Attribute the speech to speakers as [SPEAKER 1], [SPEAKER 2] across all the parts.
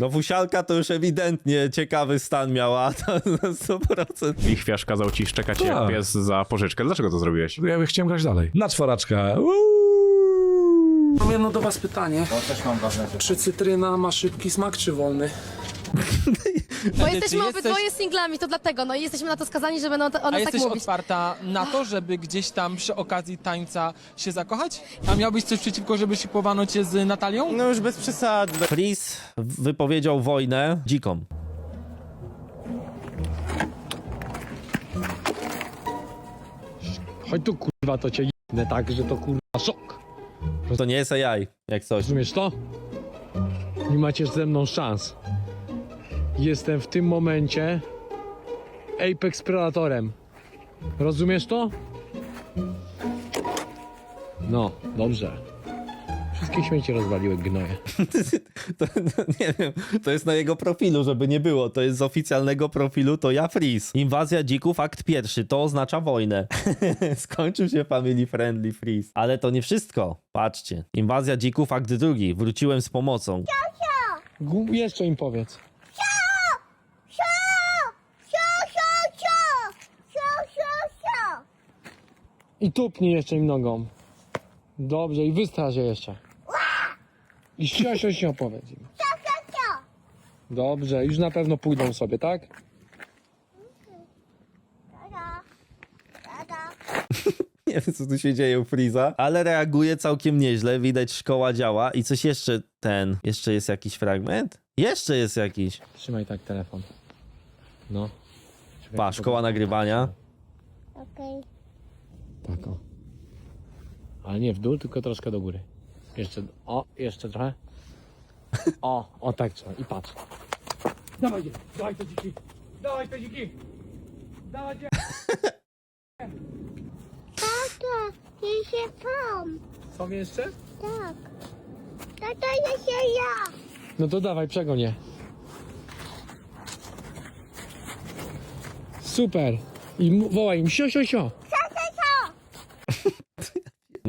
[SPEAKER 1] No fusialka to już ewidentnie ciekawy stan miała, to na 100%.
[SPEAKER 2] Lichwiarz kazał ci szczekać jak
[SPEAKER 3] Tak.
[SPEAKER 2] pies za pożyczkę. Dlaczego to zrobiłeś?
[SPEAKER 3] Ja chciałem grać dalej. Na czworaczka.
[SPEAKER 4] Mam jedno do was pytanie. Czy cytryna ma szybki smak, czy wolny?
[SPEAKER 5] Bo jesteśmy
[SPEAKER 6] jesteś-
[SPEAKER 5] obydwoje singlami, to dlatego, no i jesteśmy na to skazani, że będą o
[SPEAKER 6] A
[SPEAKER 5] tak
[SPEAKER 6] jesteś
[SPEAKER 5] mówić.
[SPEAKER 6] otwarta na to, żeby gdzieś tam przy okazji tańca się zakochać? A miałbyś coś przeciwko, żeby szykowano cię z Natalią?
[SPEAKER 1] No już bez przesady. Freeze wypowiedział wojnę dzikom.
[SPEAKER 3] Chodź tu kurwa, to cię jedne tak, że to kurwa szok.
[SPEAKER 1] To nie jest AI, jak coś.
[SPEAKER 3] Rozumiesz to? Nie macie ze mną szans. Jestem w tym momencie Apex Predatorem. Rozumiesz to? No, dobrze. Wszystkie śmieci rozwaliły gnoje.
[SPEAKER 1] To, to, nie wiem, to jest na jego profilu, żeby nie było. To jest z oficjalnego profilu, to ja Freeze. Inwazja dzików, akt pierwszy, to oznacza wojnę. Skończył się family friendly Freeze. Ale to nie wszystko. Patrzcie. Inwazja dzików, akt drugi, wróciłem z pomocą.
[SPEAKER 3] Jeszcze im powiedz. I tupnij jeszcze im nogą. Dobrze, i wystraż je jeszcze. I sio, sio, sio, powiedz im. Dobrze, już na pewno pójdą sobie, tak?
[SPEAKER 1] Nie wiem, co tu się dzieje u Freeza, ale reaguje całkiem nieźle. Widać, szkoła działa. I coś jeszcze ten. Jeszcze jest jakiś fragment? Jeszcze jest jakiś.
[SPEAKER 3] Trzymaj tak telefon. No.
[SPEAKER 1] Pa, szkoła nagrywania.
[SPEAKER 3] Tak o. Ale nie w dół, tylko troszkę do góry. Jeszcze, o, jeszcze trochę. O, o tak trzeba i patrz. Dawaj, je, dawaj te dziki. Dawaj te dziki. Dawaj je.
[SPEAKER 7] Tata, ty się tam.
[SPEAKER 3] Są jeszcze?
[SPEAKER 7] Tak. Tata, ja się ja.
[SPEAKER 3] No to dawaj, przegoń je. Super. I mu- wołaj im sio, sio, sio.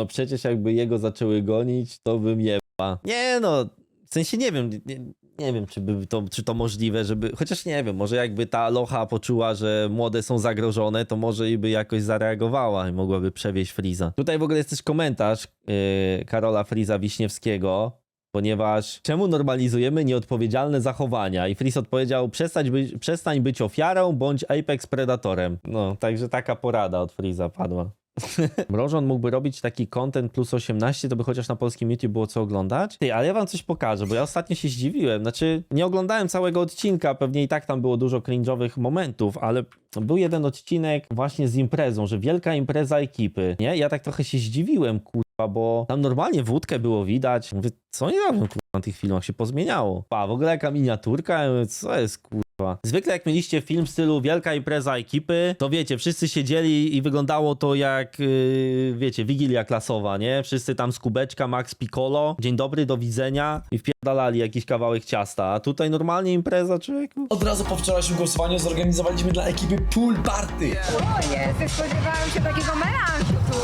[SPEAKER 1] No przecież jakby jego zaczęły gonić, to bym jeba. Nie no, w sensie nie wiem, nie, nie wiem czy, by to, czy to możliwe, żeby, chociaż nie wiem, może jakby ta locha poczuła, że młode są zagrożone, to może i by jakoś zareagowała i mogłaby przewieźć Friza. Tutaj w ogóle jest też komentarz yy, Karola Friza Wiśniewskiego, ponieważ czemu normalizujemy nieodpowiedzialne zachowania? I Freeze odpowiedział, przestań być, przestań być ofiarą, bądź Apex Predatorem. No, także taka porada od Freeza padła. Mrożon mógłby robić taki content plus 18, to by chociaż na polskim YouTube było co oglądać. Ty, ale ja wam coś pokażę, bo ja ostatnio się zdziwiłem. Znaczy, nie oglądałem całego odcinka, pewnie i tak tam było dużo cringe'owych momentów, ale był jeden odcinek właśnie z imprezą, że wielka impreza ekipy, nie? Ja tak trochę się zdziwiłem, kurwa, bo tam normalnie wódkę było widać. Mówię, co oni robią, kurwa, na tych filmach się pozmieniało. Pa, w ogóle jaka miniaturka, co jest, kurwa. Zwykle jak mieliście film w stylu wielka impreza ekipy, to wiecie, wszyscy siedzieli i wyglądało to jak, yy, wiecie, wigilia klasowa, nie? Wszyscy tam z kubeczka, Max Piccolo, dzień dobry, do widzenia i wpierdalali jakiś kawałek ciasta. A tutaj normalnie impreza, człowieku.
[SPEAKER 8] Od razu po wczorajszym głosowaniu zorganizowaliśmy dla ekipy pool party.
[SPEAKER 9] O nie, spodziewałam się takiego melanżu tu.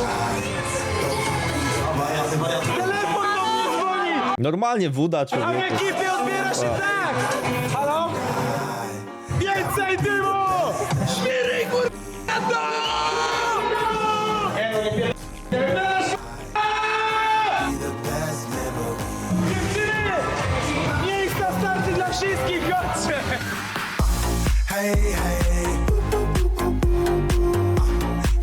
[SPEAKER 1] Normalnie woda, człowieku.
[SPEAKER 10] Ekipie odbiera się tak! Halo? Więcej dymu! Świry, kur... Dziewczyny! Miejsca starty dla wszystkich, chodźcie! Hey, hey.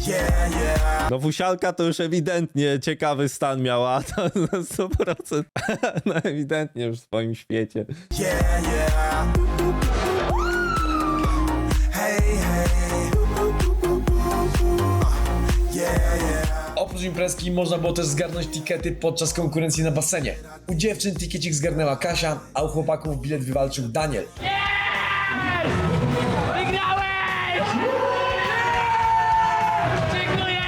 [SPEAKER 10] Yeah, yeah.
[SPEAKER 1] No fusialka to już ewidentnie ciekawy stan miała, na 100%. No ewidentnie już w swoim świecie.
[SPEAKER 10] Yeah, yeah.
[SPEAKER 8] Oprócz imprezki można było też zgarnąć tikety podczas konkurencji na basenie. U dziewczyn tikecik zgarnęła Kasia, a u chłopaków bilet wywalczył Daniel.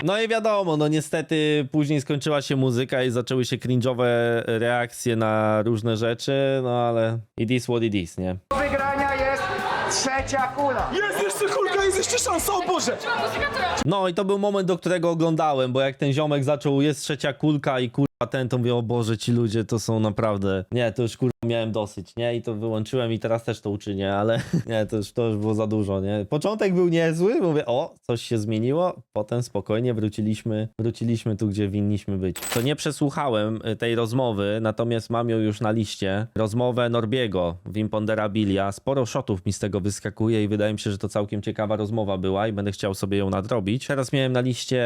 [SPEAKER 1] No i wiadomo, no niestety później skończyła się muzyka i zaczęły się cringe'owe reakcje na różne rzeczy, no ale it is what it is, nie?
[SPEAKER 9] Wygrania jest trzecia kula.
[SPEAKER 10] Jest jeszcze kulka, jeszcze szansa, o Boże!
[SPEAKER 1] No i to był moment, do którego oglądałem, bo jak ten ziomek zaczął, jest trzecia kulka i kur... kurwa ten, to mówię, o Boże, ci ludzie to są naprawdę, nie, to już kurwa miałem dosyć, nie, i to wyłączyłem i teraz też to uczynię, ale nie, to już, to już było za dużo, nie. Początek był niezły, mówię, o, coś się zmieniło, potem spokojnie wróciliśmy, wróciliśmy tu, gdzie winniśmy być. To nie przesłuchałem y, tej rozmowy, natomiast mam ją już na liście, rozmowę Norbiego w Imponderabilia, sporo shotów mi z tego wyskakuje i wydaje mi się, że to całkiem ciekawa rozmowa była i będę chciał sobie ją nadrobić. Teraz miałem na liście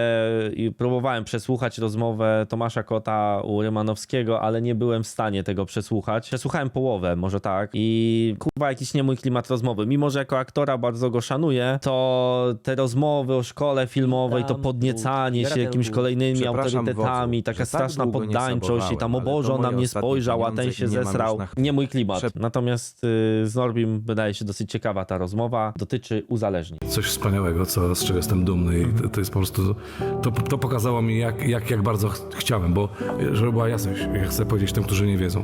[SPEAKER 1] i próbowałem przesłuchać rozmowę Tomasza Kota u Rymanowskiego, ale nie byłem w stanie tego przesłuchać. Przesłuchałem połowę, może tak. I kurwa jakiś nie mój klimat rozmowy. Mimo, że jako aktora bardzo go szanuję, to te rozmowy o szkole filmowej, to podniecanie się jakimiś kolejnymi autorytetami, taka straszna poddańczość i tam o Boże, on na mnie spojrzał, a ten się zesrał. Nie mój klimat. Natomiast y, z Norbim wydaje się dosyć ciekawa ta rozmowa. Dotyczy uzależnień.
[SPEAKER 11] coś wspaniałego, co, z czego jestem dumny i to, to jest po prostu, to, to pokazało mi jak, jak, jak bardzo ch- chciałem, bo żeby była jasność, ja chcę powiedzieć tym, którzy nie wiedzą.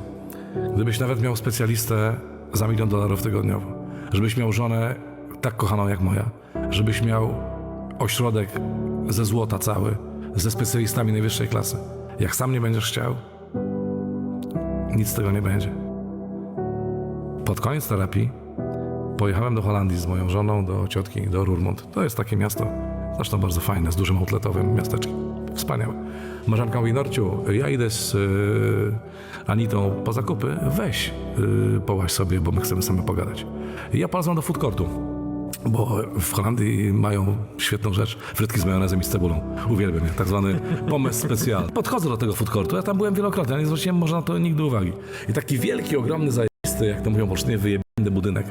[SPEAKER 11] Gdybyś nawet miał specjalistę za milion dolarów tygodniowo, żebyś miał żonę tak kochaną jak moja, żebyś miał ośrodek ze złota cały, ze specjalistami najwyższej klasy. Jak sam nie będziesz chciał, nic z tego nie będzie. Pod koniec terapii Pojechałem do Holandii z moją żoną, do ciotki, do Roermond. To jest takie miasto, zresztą bardzo fajne, z dużym outletowym miasteczkiem. Wspaniałe. Marzenka mówi, Norciu, ja idę z y, Anitą po zakupy, weź y, połaź sobie, bo my chcemy same pogadać. I ja polazłem do food courtu, bo w Holandii mają świetną rzecz, frytki z majonezem i z cebulą. Uwielbiam je, tak zwany pomysł specjalny. Podchodzę do tego food courtu, ja tam byłem wielokrotnie, ale nie zwróciłem może na to nigdy uwagi. I taki wielki, ogromny, zajebisty, jak to mówią pocznie, wyjebany budynek.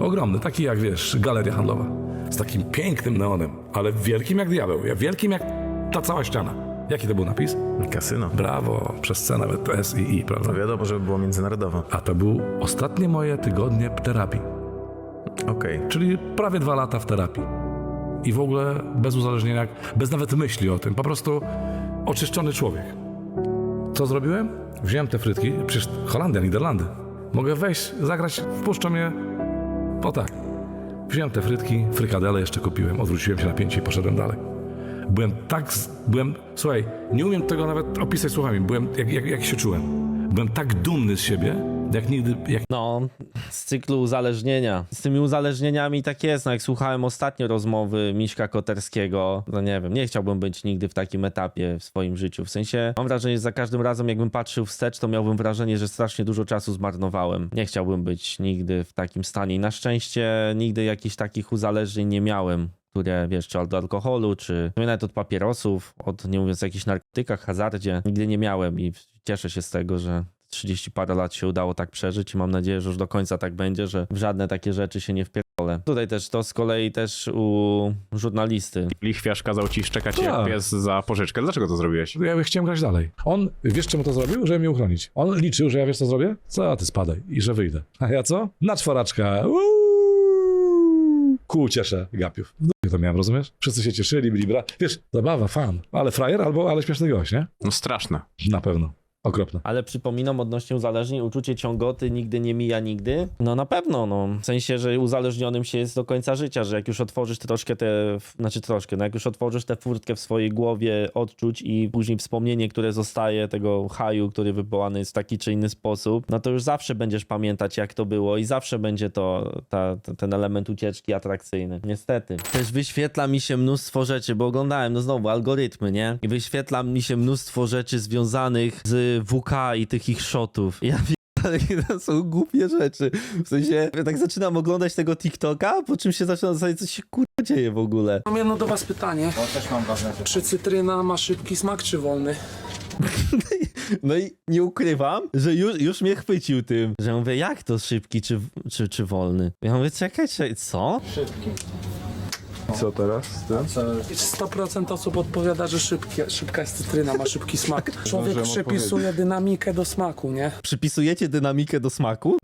[SPEAKER 11] Ogromny, taki jak wiesz, galeria handlowa. Z takim pięknym neonem, ale wielkim jak diabeł, ja- wielkim jak ta cała ściana. Jaki to był napis?
[SPEAKER 2] Kasyno.
[SPEAKER 11] Brawo, przez C nawet to S i I, prawda?
[SPEAKER 2] wiadomo, żeby było międzynarodowo.
[SPEAKER 11] A to był ostatnie moje tygodnie terapii,
[SPEAKER 2] Okej.
[SPEAKER 11] czyli prawie dwa lata w terapii. I w ogóle bez uzależnienia, bez nawet myśli o tym, po prostu oczyszczony człowiek. Co zrobiłem? Wziąłem te frytki, przecież Holandia, Niderlandy. Mogę wejść, zagrać, wpuszczą mnie. O tak. Wziąłem te frytki, frykadele jeszcze kupiłem, odwróciłem się na pięcie i poszedłem dalej. Byłem tak, byłem, słuchaj, nie umiem tego nawet opisać słowami, byłem, jak, jak, jak się czułem. Byłem tak dumny z siebie, jak nigdy, jak
[SPEAKER 1] No, z cyklu uzależnienia. Z tymi uzależnieniami tak jest. No, jak słuchałem ostatnio rozmowy Miśka Koterskiego, no nie wiem, nie chciałbym być nigdy w takim etapie w swoim życiu. W sensie, mam wrażenie, że za każdym razem, jakbym patrzył wstecz, to miałbym wrażenie, że strasznie dużo czasu zmarnowałem. Nie chciałbym być nigdy w takim stanie. I na szczęście nigdy jakichś takich uzależnień nie miałem które, wiesz, czy od alkoholu, czy nawet od papierosów, od, nie mówiąc o jakichś narkotykach, hazardzie, nigdy nie miałem i cieszę się z tego, że 30 parę lat się udało tak przeżyć i mam nadzieję, że już do końca tak będzie, że w żadne takie rzeczy się nie wpierdolę. Tutaj też to z kolei też u żurnalisty.
[SPEAKER 2] Lichwiarz kazał ci szczekać
[SPEAKER 11] Tak.
[SPEAKER 2] jak pies za pożyczkę. Dlaczego to zrobiłeś?
[SPEAKER 11] Ja chciałem grać dalej. On, wiesz czemu to zrobił? Żeby mnie uchronić. On liczył, że ja wiesz co zrobię? Co, ty spadaj i że wyjdę. A ja co? Na czworaczka. Uuu. Ku cieszę gapiów. To miałem, rozumiesz? Wszyscy się cieszyli, byli bra... Wiesz, zabawa, fan. Ale frajer albo ale śmieszny gość, nie?
[SPEAKER 2] No straszne.
[SPEAKER 11] Na pewno. Okropne.
[SPEAKER 1] Ale przypominam odnośnie uzależnień, uczucie ciągoty nigdy nie mija nigdy. No na pewno, no. W sensie, że uzależnionym się jest do końca życia, że jak już otworzysz troszkę te, znaczy troszkę, no jak już otworzysz tę furtkę w swojej głowie odczuć i później wspomnienie, które zostaje, tego haju, który wywołany jest w taki czy inny sposób, no to już zawsze będziesz pamiętać jak to było i zawsze będzie to ta, ta, ten element ucieczki atrakcyjny. Niestety. Też wyświetla mi się mnóstwo rzeczy, bo oglądałem, no znowu, algorytmy, nie? I wyświetla mi się mnóstwo rzeczy związanych z WK i tych ich shotów. Ja ale to są głupie rzeczy. W sensie, ja tak zaczynam oglądać tego TikToka, po czym się zaczynam zastanawiać, co się kurwa dzieje w ogóle.
[SPEAKER 4] Mam jedno do was pytanie. Czy cytryna ma szybki smak, czy wolny?
[SPEAKER 1] No i nie ukrywam, że już, już mnie chwycił tym, że ja mówię, jak to szybki czy, czy, czy wolny? Ja mówię, czekaj, czekaj, co?
[SPEAKER 10] Co teraz?
[SPEAKER 4] 100% osób odpowiada, że szybkie, szybka jest cytryna, ma szybki smak. Człowiek przypisuje dynamikę do smaku, nie?
[SPEAKER 1] Przypisujecie dynamikę do smaku?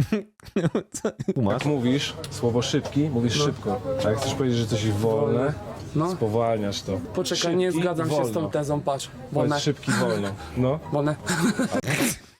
[SPEAKER 1] Co? Masz?
[SPEAKER 12] mówisz słowo szybki, mówisz szybko. A jak chcesz powiedzieć, że coś jest wolne,
[SPEAKER 4] No.
[SPEAKER 12] spowalniasz to.
[SPEAKER 4] Poczekaj, nie
[SPEAKER 12] Szybki,
[SPEAKER 4] zgadzam się z tą
[SPEAKER 12] wolno.
[SPEAKER 4] tezą, patrz. Wolne,
[SPEAKER 12] Powiedz szybki, wolno. No.
[SPEAKER 4] wolne.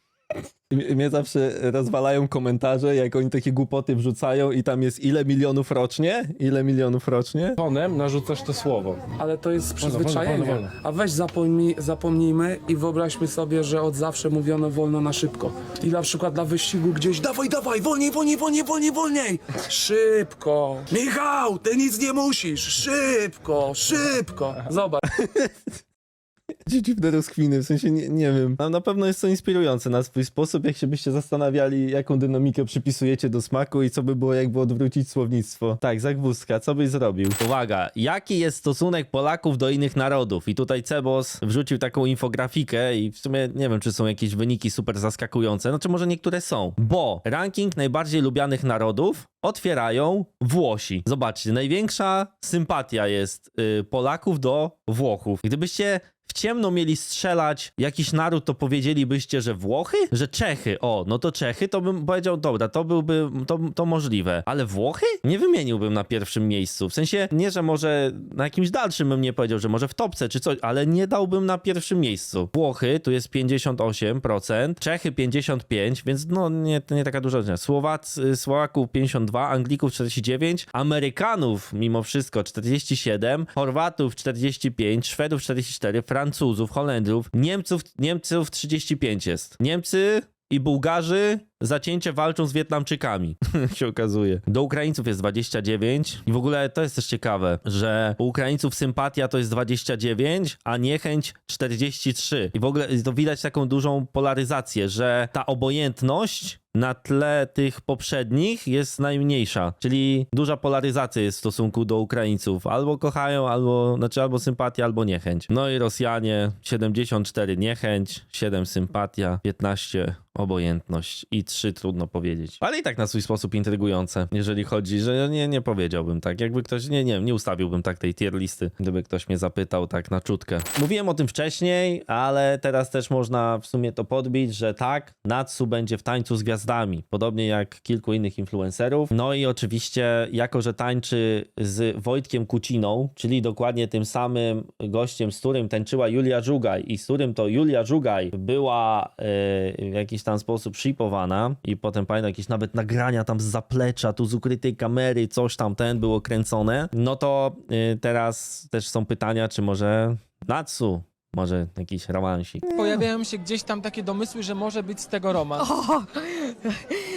[SPEAKER 1] Mnie zawsze rozwalają komentarze, jak oni takie głupoty wrzucają i tam jest ile milionów rocznie? Ile milionów rocznie?
[SPEAKER 12] Tonem narzucasz to słowo.
[SPEAKER 4] Ale to jest
[SPEAKER 12] Wolno,
[SPEAKER 4] przyzwyczajenie.
[SPEAKER 12] wolno, wolno.
[SPEAKER 4] A weź zapomnij, zapomnijmy i wyobraźmy sobie, że od zawsze mówiono wolno na szybko. I na przykład na wyścigu gdzieś dawaj, dawaj, wolniej, wolniej, wolniej, wolniej, wolniej. Szybko. Michał, ty nic nie musisz. Szybko, szybko. Zobacz.
[SPEAKER 1] Dziwne rozkwiny, w sensie nie, nie wiem. Na pewno jest to inspirujące na swój sposób, jak się byście zastanawiali, jaką dynamikę przypisujecie do smaku i co by było, jakby odwrócić słownictwo. Tak, Zagwózdka, co byś zrobił? Uwaga, jaki jest stosunek Polaków do innych narodów? I tutaj Cebos wrzucił taką infografikę i w sumie nie wiem, czy są jakieś wyniki super zaskakujące, znaczy może niektóre są, bo ranking najbardziej lubianych narodów otwierają Włosi. Zobaczcie, największa sympatia jest y, Polaków do Włochów. Gdybyście w ciemno mieli strzelać jakiś naród, to powiedzielibyście, że Włochy? Że Czechy. O, no to Czechy, to bym powiedział, dobra, to byłby, to, to możliwe. Ale Włochy? Nie wymieniłbym na pierwszym miejscu. W sensie, nie, że może na jakimś dalszym bym nie powiedział, że może w topce czy coś, ale nie dałbym na pierwszym miejscu. Włochy, tu jest 58%, Czechy 55%, więc no nie, to nie taka duża różnica. Słowacy, Słowaków 52, Anglików 49, Amerykanów mimo wszystko 47, Chorwatów 45, Szwedów 44, Francuzów, Holendrów, Niemców, Niemców 35 jest. Niemcy i Bułgarzy zacięcie walczą z Wietnamczykami, się okazuje. Do Ukraińców jest 29 i w ogóle to jest też ciekawe, że u Ukraińców sympatia to jest 29, a niechęć 43. I w ogóle to widać taką dużą polaryzację, że ta obojętność na tle tych poprzednich jest najmniejsza, czyli duża polaryzacja jest w stosunku do Ukraińców. Albo kochają, albo, znaczy albo sympatia, albo niechęć. No i Rosjanie 74 niechęć, 7 sympatia, 15 obojętność i 3 trudno powiedzieć. Ale i tak na swój sposób intrygujące, jeżeli chodzi, że nie, nie powiedziałbym tak. Jakby ktoś, nie, nie, nie ustawiłbym tak tej tier listy, gdyby ktoś mnie zapytał tak na czutkę. Mówiłem o tym wcześniej, ale teraz też można w sumie to podbić, że tak, Natsu będzie w tańcu z gwiazdami, podobnie jak kilku innych influencerów. No i oczywiście, jako że tańczy z Wojtkiem Kuciną, czyli dokładnie tym samym gościem, z którym tańczyła Julia Żugaj i z którym to Julia Żugaj była e, w jakiś tam sposób shipowana i potem pamiętam jakieś nawet nagrania tam z zaplecza, tu z ukrytej kamery, coś tam ten było kręcone, no to e, teraz też są pytania, czy może Natsu może jakiś romansik.
[SPEAKER 6] Pojawiają się gdzieś tam takie domysły, że może być z tego romans.
[SPEAKER 5] O,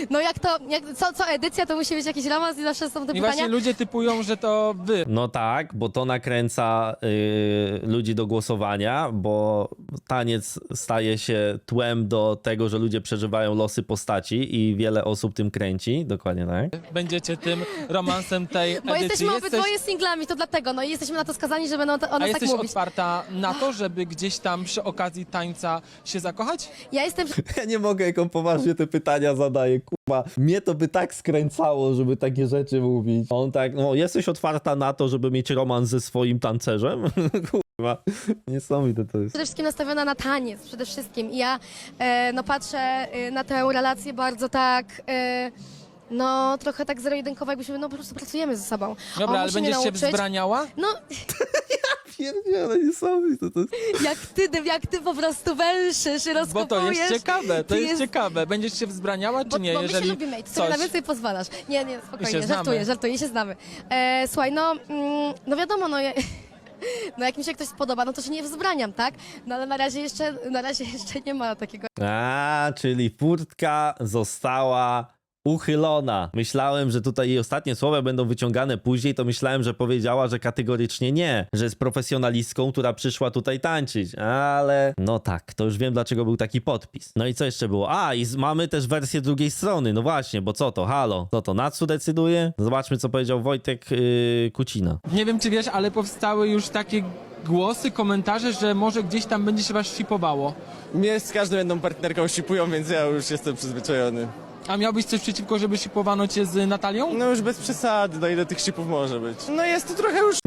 [SPEAKER 5] no jak to, jak, co, co edycja to musi być jakiś romans i zawsze są te
[SPEAKER 6] I
[SPEAKER 5] pytania.
[SPEAKER 6] właśnie ludzie typują, że to wy.
[SPEAKER 1] No tak, bo to nakręca y, ludzi do głosowania, bo taniec staje się tłem do tego, że ludzie przeżywają losy postaci i wiele osób tym kręci. Dokładnie tak.
[SPEAKER 6] Będziecie tym romansem tej
[SPEAKER 5] Bo
[SPEAKER 6] edycji.
[SPEAKER 5] jesteśmy
[SPEAKER 6] Jesteś-
[SPEAKER 5] obydwoje singlami, to dlatego, no i jesteśmy na to skazani, żeby no, o
[SPEAKER 6] A
[SPEAKER 5] nas tak
[SPEAKER 6] jesteś
[SPEAKER 5] mówić.
[SPEAKER 6] otwarta na to, żeby gdzieś tam przy okazji tańca się zakochać?
[SPEAKER 5] Ja jestem
[SPEAKER 1] Ja nie mogę, jak on poważnie te pytania zadaje. Kurwa, mnie to by tak skręcało, żeby takie rzeczy mówić. On tak, no jesteś otwarta na to, żeby mieć romans ze swoim tancerzem? Kurwa, niesamowite to jest.
[SPEAKER 5] przede wszystkim nastawiona na taniec, przede wszystkim. I ja e, no patrzę e, na tę relację bardzo tak... E, no, trochę tak zero-jedynkowo, jakbyśmy, no po prostu pracujemy ze sobą.
[SPEAKER 6] Dobra,
[SPEAKER 5] On
[SPEAKER 6] ale
[SPEAKER 5] musi mnie
[SPEAKER 6] będziesz się
[SPEAKER 5] nauczyć.
[SPEAKER 6] wzbraniała?
[SPEAKER 5] No,
[SPEAKER 1] Pierdziele, niesamowite to jest.
[SPEAKER 5] jak ty, jak ty po prostu węszysz i
[SPEAKER 6] Bo
[SPEAKER 5] rozkopujesz.
[SPEAKER 6] to jest ciekawe, to
[SPEAKER 5] Ty
[SPEAKER 6] jest, ciekawe. Będziesz się wzbraniała, czy
[SPEAKER 5] Bo,
[SPEAKER 6] nie?
[SPEAKER 5] bo my
[SPEAKER 6] jeżeli
[SPEAKER 5] się lubimy i ty sobie
[SPEAKER 6] coś...
[SPEAKER 5] na więcej pozwalasz. Nie, nie, spokojnie, żartuję, żartuję, się znamy. E, słuchaj, no, mm, no wiadomo, no, ja, no jak mi się ktoś spodoba, no to się nie wzbraniam, tak? No ale na razie jeszcze, na razie jeszcze nie ma takiego
[SPEAKER 1] A, czyli furtka została uchylona. Myślałem, że tutaj jej ostatnie słowa będą wyciągane później, to myślałem, że powiedziała, że kategorycznie nie, że jest profesjonalistką, która przyszła tutaj tańczyć, ale no tak, to już wiem, dlaczego był taki podpis. No i co jeszcze było? A, i mamy też wersję drugiej strony, no właśnie, bo co to, halo, co to, Natsu decyduje? Zobaczmy, co powiedział Wojtek yy, Kucina.
[SPEAKER 6] Nie wiem, czy wiesz, ale powstały już takie głosy, komentarze, że może gdzieś tam będzie się was shipowało.
[SPEAKER 12] Mnie z każdą jedną partnerką shipują, więc ja już jestem przyzwyczajony.
[SPEAKER 6] A miałbyś coś przeciwko, żeby shipowano cię z Natalią?
[SPEAKER 12] No już bez przesady, no ile tych shipów może być? No jest to trochę już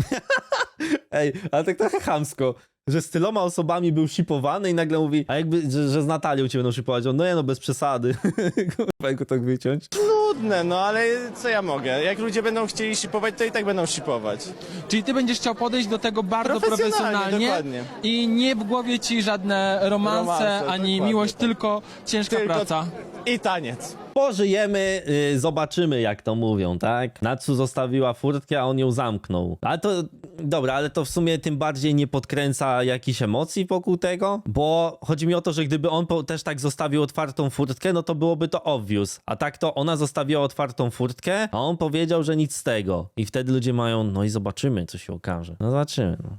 [SPEAKER 1] Ej, ale tak trochę chamsko, że z tyloma osobami był shipowany i nagle mówi, a jakby, że, że z Natalią cię będą shipować. On, no nie no, bez przesady. Kurwa, jak go tak wyciąć.
[SPEAKER 13] Trudne, no ale co ja mogę? Jak ludzie będą chcieli shipować, to i tak będą shipować.
[SPEAKER 6] Czyli ty będziesz chciał podejść do tego bardzo
[SPEAKER 13] Profesjonalnie,
[SPEAKER 6] profesjonalnie
[SPEAKER 13] dokładnie.
[SPEAKER 6] i nie w głowie ci żadne romanse,
[SPEAKER 13] Romanse,
[SPEAKER 6] ani
[SPEAKER 13] dokładnie.
[SPEAKER 6] miłość, tylko ciężka
[SPEAKER 13] Tylko-
[SPEAKER 6] praca.
[SPEAKER 13] I taniec.
[SPEAKER 1] Pożyjemy, y, zobaczymy jak to mówią, tak? Natsu zostawiła furtkę, a on ją zamknął. Ale to, dobra, ale to w sumie tym bardziej nie podkręca jakichś emocji wokół tego, bo chodzi mi o to, że gdyby on też tak zostawił otwartą furtkę, no to byłoby to obvious. A tak to ona zostawiła otwartą furtkę, a on powiedział, że nic z tego. I wtedy ludzie mają, no i zobaczymy, co się okaże. No zobaczymy. No.